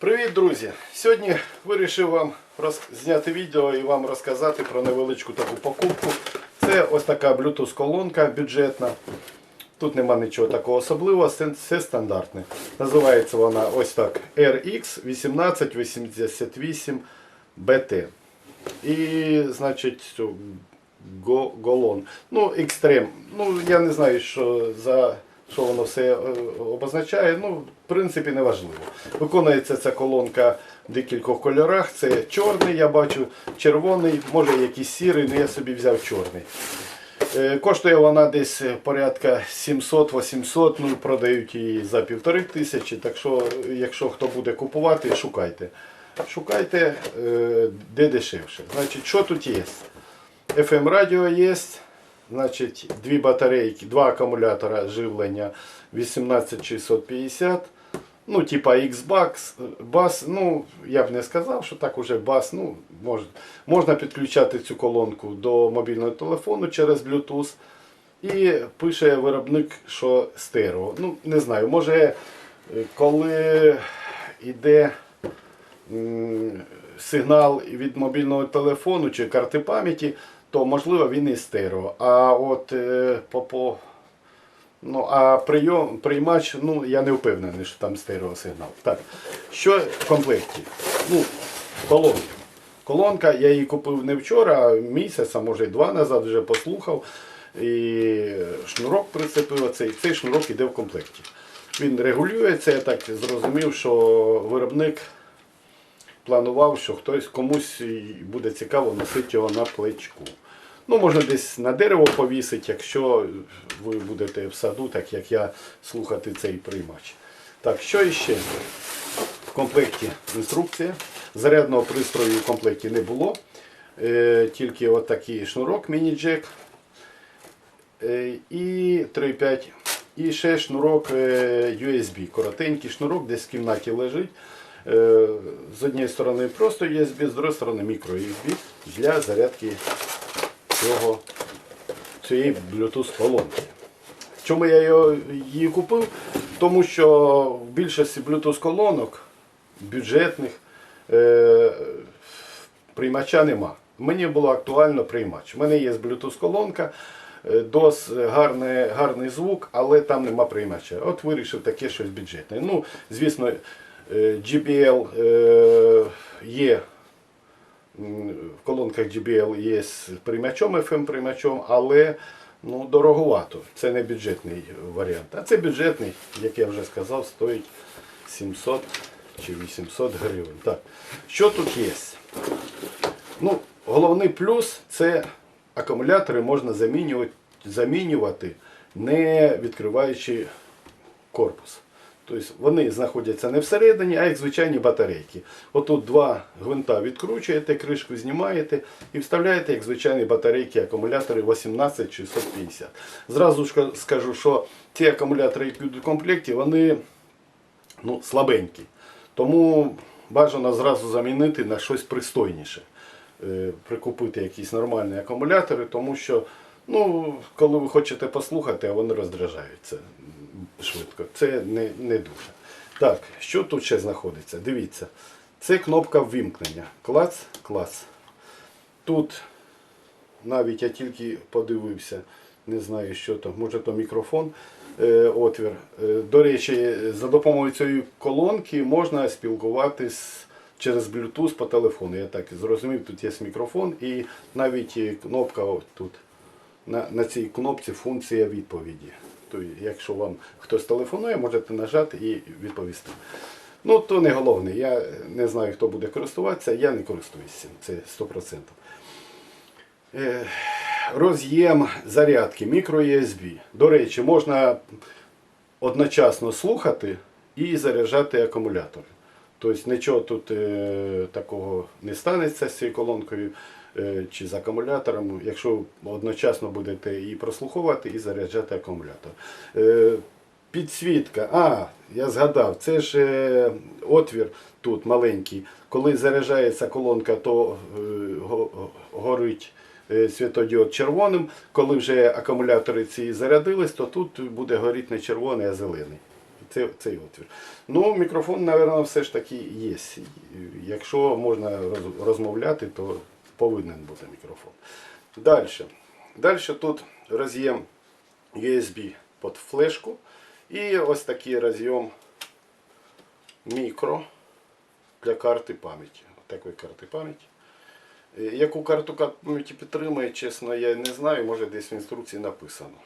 Привіт, друзі! Сьогодні вирішив вам зняти відео і вам розказати про невеличку таку покупку. Це ось така Bluetooth колонка бюджетна. Тут нема нічого такого особливого, все стандартне. Називається вона ось так RX 1888 BT. І, значить, Голон. Ну, екстрем. Ну, я не знаю, що за що воно все е, обозначає. Ну, в принципі, не важливо. Виконується ця колонка в декількох кольорах. Це чорний, я бачу, червоний, може якийсь сірий, але я собі взяв чорний. Е, Коштує вона десь порядка 700-800, ну продають її за півтори тисячі. Так що, якщо хто буде купувати, шукайте. Шукайте е, де дешевше. Значить, що тут є? FM радіо є, значить, дві батарейки, два акумулятора живлення 18650. Ну, типа X-Bass, бас, ну, я б не сказав, що так уже бас, ну, мож, можна підключати цю колонку до мобільного телефону через Bluetooth. І пише виробник, що стерео. Ну, не знаю, може, коли йде сигнал від мобільного телефону чи карти пам'яті, то можливо він і стерео. А от е, по, по Ну, а прийом, приймач, ну, я не впевнений, що там стереосигнал. Так, що в комплекті? Ну, колонка. Колонка, я її купив не вчора, а місяць, а може й два назад вже послухав. І шнурок прицепив оцей. Цей шнурок іде в комплекті. Він регулюється, я так зрозумів, що виробник планував, що хтось комусь буде цікаво носити його на плечку. Ну, можна десь на дерево повісити, якщо ви будете в саду, так як я, слухати цей приймач. Так, що іще? В комплекті інструкція. Зарядного пристрою в комплекті не було. Е, тільки отакий шнурок міні-джек. Е, і 3,5. І ще шнурок е, USB. Коротенький шнурок, десь в кімнаті лежить. Е, З однієї сторони просто USB, з іншої сторони мікро USB для зарядки цього, цієї Bluetooth колонки. Чому я її купив? Тому що в більшості Bluetooth колонок бюджетних е, приймача нема. Мені було актуально приймач. У мене є Bluetooth колонка, е, дос гарний, гарний звук, але там нема приймача. От вирішив таке щось бюджетне. Ну, звісно, GBL е, є в колонках JBL є з приймачом, FM приймачом, але ну, дороговато. Це не бюджетний варіант. А це бюджетний, як я вже сказав, стоїть 700 чи 800 гривень. Так. Що тут є? Ну, головний плюс це акумулятори можна замінювати, замінювати не відкриваючи корпус. Тобто вони знаходяться не всередині, а як звичайні батарейки. Отут два гвинта відкручуєте, кришку знімаєте і вставляєте як звичайні батарейки, акумулятори 18650. Зразу ж скажу, що ці акумулятори, які йдуть в комплекті, вони ну, слабенькі. Тому бажано зразу замінити на щось пристойніше. Е, Прикупити якісь нормальні акумулятори, тому що ну, коли ви хочете послухати, а вони роздражаються швидко. Це не, не дуже. Так, що тут ще знаходиться? Дивіться. Це кнопка ввімкнення. Клац, клац. Тут навіть я тільки подивився, не знаю, що то, може то мікрофон, е, отвір. Е, До речі, за допомогою цієї колонки можна спілкуватись через Bluetooth по телефону. Я так зрозумів, тут є мікрофон і навіть кнопка от тут. На, на цій кнопці функція відповіді. Тобто, якщо вам хтось телефонує, можете нажати і відповісти. Ну, то не головне. Я не знаю, хто буде користуватися, я не користуюся це 100%. Е, Роз'єм зарядки мікро-USB. До речі, можна одночасно слухати і заряджати акумулятори. Тобто нічого тут е, такого не станеться з цією колонкою чи з акумулятором, якщо одночасно будете і прослуховувати, і заряджати акумулятор. Е, підсвітка. А, я згадав, це ж е, отвір тут маленький. Коли заряджається колонка, то е, горить е, світодіод червоним. Коли вже акумулятори ці зарядились, то тут буде горіти не червоний, а зелений. Це, цей отвір. Ну, мікрофон, мабуть, все ж таки є. Якщо можна розмовляти, то повинен бути мікрофон. Далі. Далі тут роз'єм USB під флешку. І ось такий роз'єм мікро для карти пам'яті. Такої карти пам'яті. Е, Яку карту ка- пам'яті підтримує, чесно, я не знаю, може десь в інструкції написано.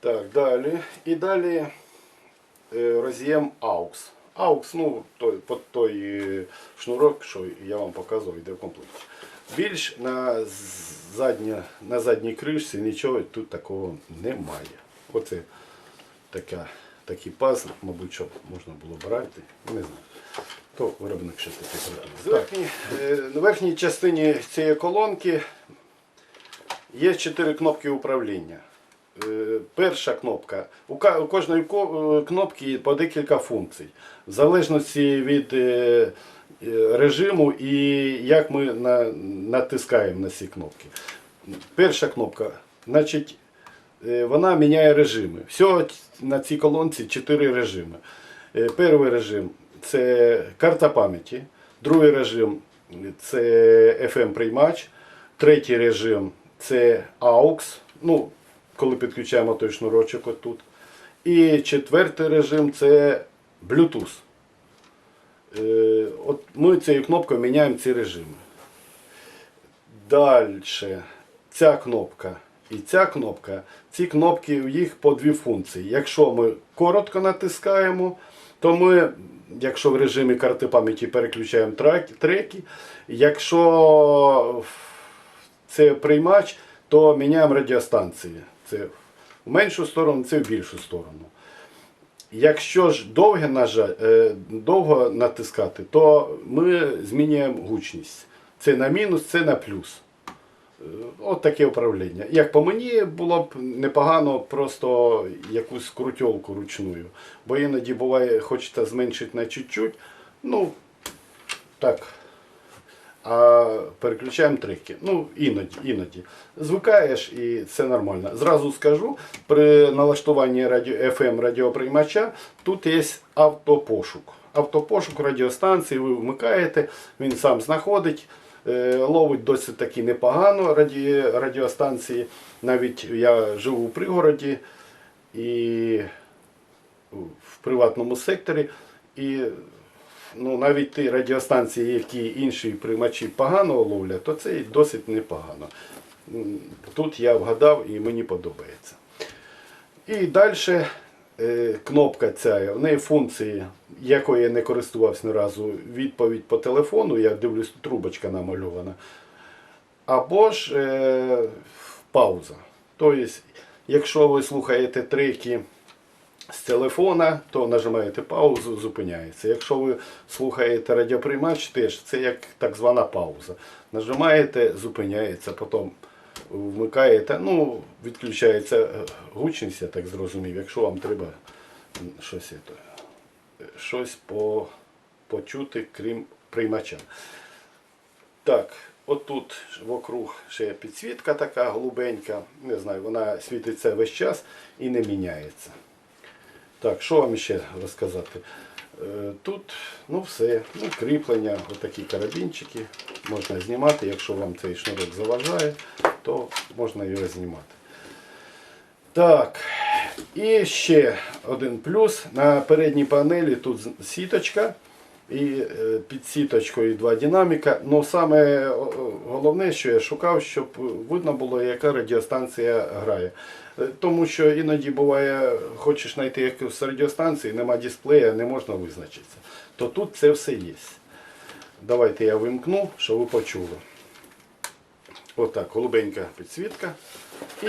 Так, далі. І далі е, роз'єм AUX. AUX, ну, той, под той е, шнурок, що я вам показував, йде в комплекті. Більш на, задня, на задній кришці нічого тут такого немає. Оце така, такий пазл, мабуть, щоб можна було брати. Не знаю. То виробник щось таке зробив. На верхній частині цієї колонки є чотири кнопки управління. Е, Перша кнопка. У кожної е, кнопки по декілька функцій. В залежності від е, режиму і як ми натискаємо на ці кнопки. Перша кнопка. Значить, вона міняє режими. Всього на цій колонці чотири режими. Перший режим це карта пам'яті. Другий режим це FM приймач. Третій режим це AUX. Ну, коли підключаємо той шнурочок отут. І четвертий режим це Bluetooth. Е, От ми цією кнопкою міняємо ці режими. Далі ця кнопка і ця кнопка. Ці кнопки їх по дві функції. Якщо ми коротко натискаємо, то ми, якщо в режимі карти пам'яті переключаємо трек- треки, якщо це приймач, то міняємо радіостанції. Це в меншу сторону, це в більшу сторону. Якщо ж довге нажа... е, довго натискати, то ми змінюємо гучність. Це на мінус, це на плюс. Е, От таке управління. Як по мені було б непогано просто якусь крутьолку ручною. Бо іноді буває, хочеться зменшити на чуть-чуть. Ну, так. А переключаємо треки. Ну, іноді, іноді. Звикаєш і це нормально. Зразу скажу, при налаштуванні радіо, FM радіоприймача тут є автопошук. Автопошук радіостанції ви вмикаєте, він сам знаходить, е, ловить досить таки непогано раді, радіостанції. Навіть я живу у пригороді і в приватному секторі. І ну, навіть ті радіостанції, які інші приймачі погано ловлять, то це і досить непогано. Тут я вгадав і мені подобається. І далі е, кнопка ця, в неї функції, якої я не користувався ні разу, відповідь по телефону, я дивлюсь, трубочка намальована. Або ж е, пауза. Тобто, якщо ви слухаєте треки з телефона, то нажимаєте паузу, зупиняється. Якщо ви слухаєте радіоприймач, теж це як так звана пауза. Нажимаєте, зупиняється, потім вмикаєте, ну, відключається е, гучність, я так зрозумів, якщо вам треба щось, е, щось по, почути, крім приймача. Так, отут вокруг ще підсвітка така голубенька. Не знаю, вона світиться весь час і не міняється. Так, що вам ще розказати? Е, Тут ну все, ну, кріплення, отакі карабінчики. Можна знімати, якщо вам цей шнурок заважає, то можна його знімати. Так, і ще один плюс. На передній панелі тут сіточка. І е, під сіточкою два динаміка. Ну саме о, головне, що я шукав, щоб видно було, яка радіостанція грає. Е, Тому що іноді буває, хочеш знайти якусь радіостанцію, нема дисплея, не можна визначитися. То тут це все є. Давайте я вимкну, щоб ви почули. Отак, голубенька підсвітка. І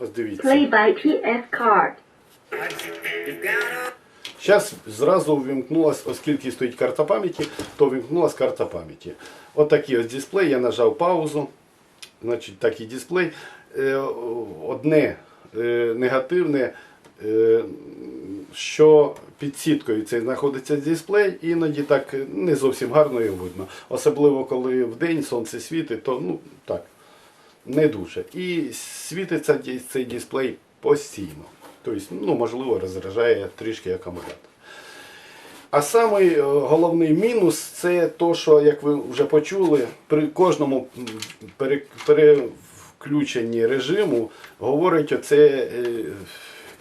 ось дивіться. Play by TF card. Зараз зразу ввімкнулась, оскільки стоїть карта пам'яті, то ввімкнулась карта пам'яті. Отакий ось дисплей, я нажав паузу. Значить, такий дисплей. Е, Одне е, негативне, е, що під сіткою цей знаходиться дисплей, іноді так не зовсім гарно його видно. Особливо коли в день сонце світить, то ну так, не дуже. І світиться цей дисплей постійно. Тобто, ну, можливо, розряджає трішки акумулятор. А самий е, головний мінус це то, що, як ви вже почули, при кожному переключенні режиму говорить оце е,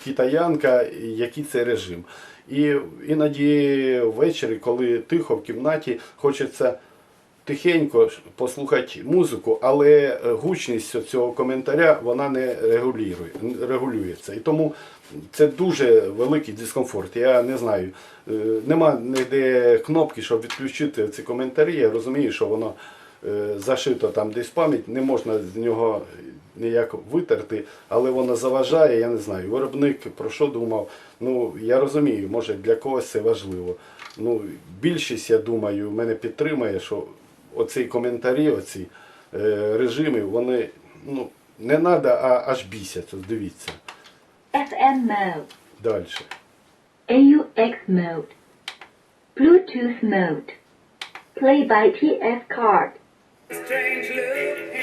китаянка, який це режим. І іноді ввечері, коли тихо в кімнаті, хочеться тихенько послухати музику, але е, гучність цього коментаря вона не регулює, регулюється. І тому це дуже великий дискомфорт. Я не знаю, е, нема ніде кнопки, щоб відключити ці коментарі. Я розумію, що воно е, зашито там десь пам'ять, не можна з нього ніяк витерти, але воно заважає, я не знаю. Виробник про що думав. Ну, я розумію, може для когось це важливо. Ну, більшість, я думаю, мене підтримає, що оці коментарі, оці е, режими, вони ну, не треба, а аж бісять. Ось Дивіться. FM mode, Далі. AUX mode, Bluetooth mode, play by TF card,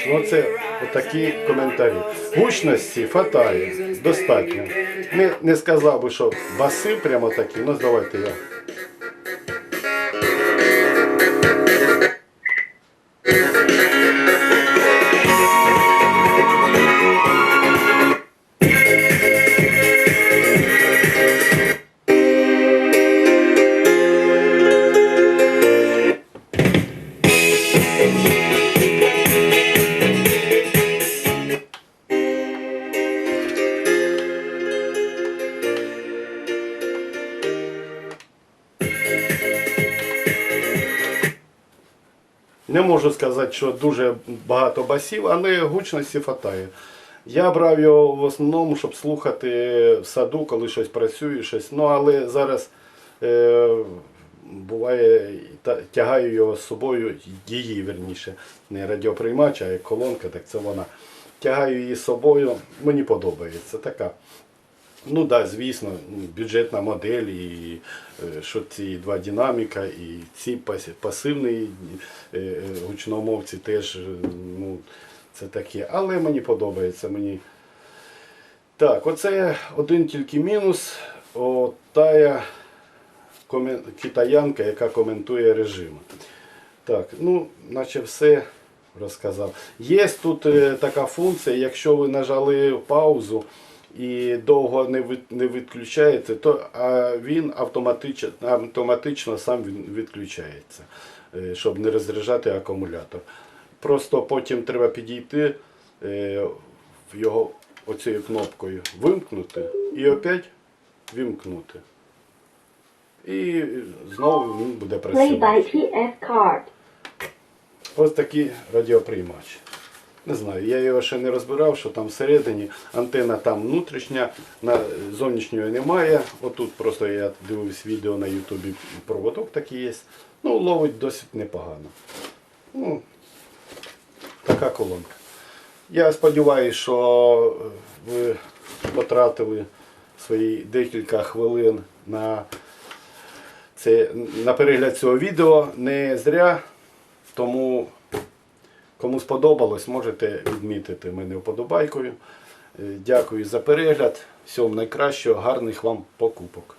Ну, це отакі коментарі. Гучності хватає, достатньо. Не, не сказав би, що баси прямо такі, ну давайте я. Можу сказати, що дуже багато басів, але гучності хватає. Я брав його в основному, щоб слухати в саду, коли щось працює, щось. Ну, але зараз е, буває, та- тягаю його з собою, її верніше, не радіоприймач, а як колонка, так це вона. Тягаю її з собою, мені подобається така. Ну так, да, звісно, бюджетна модель, і е, що ці два динаміка, і ці пасивні е, е, гучномовці теж, ну, це таке. Але мені подобається. Мені... Так, оце один тільки мінус. Комен... китаянка, яка коментує режим. Так, ну, наче все розказав. Є тут така функція, якщо ви нажали паузу і довго не, від, не відключаєте, то а він автоматично, автоматично сам відключається, е, щоб не розряджати акумулятор. Просто потім треба підійти е, його оцією кнопкою вимкнути і опять вимкнути. І знову він буде працювати. Ось такий радіоприймач. Не знаю, я його ще не розбирав, що там всередині антена там внутрішня, на, зовнішньої немає. Отут просто я дивився відео на Ютубі, проводок такий є. Ну, ловить досить непогано. Ну, така колонка. Я сподіваюся, що е, ви потратили свої декілька хвилин на, це, на перегляд цього відео. Не зря. Тому, кому сподобалось, можете відмітити мене вподобайкою. Е, Дякую за перегляд. Всього найкращого, гарних вам покупок.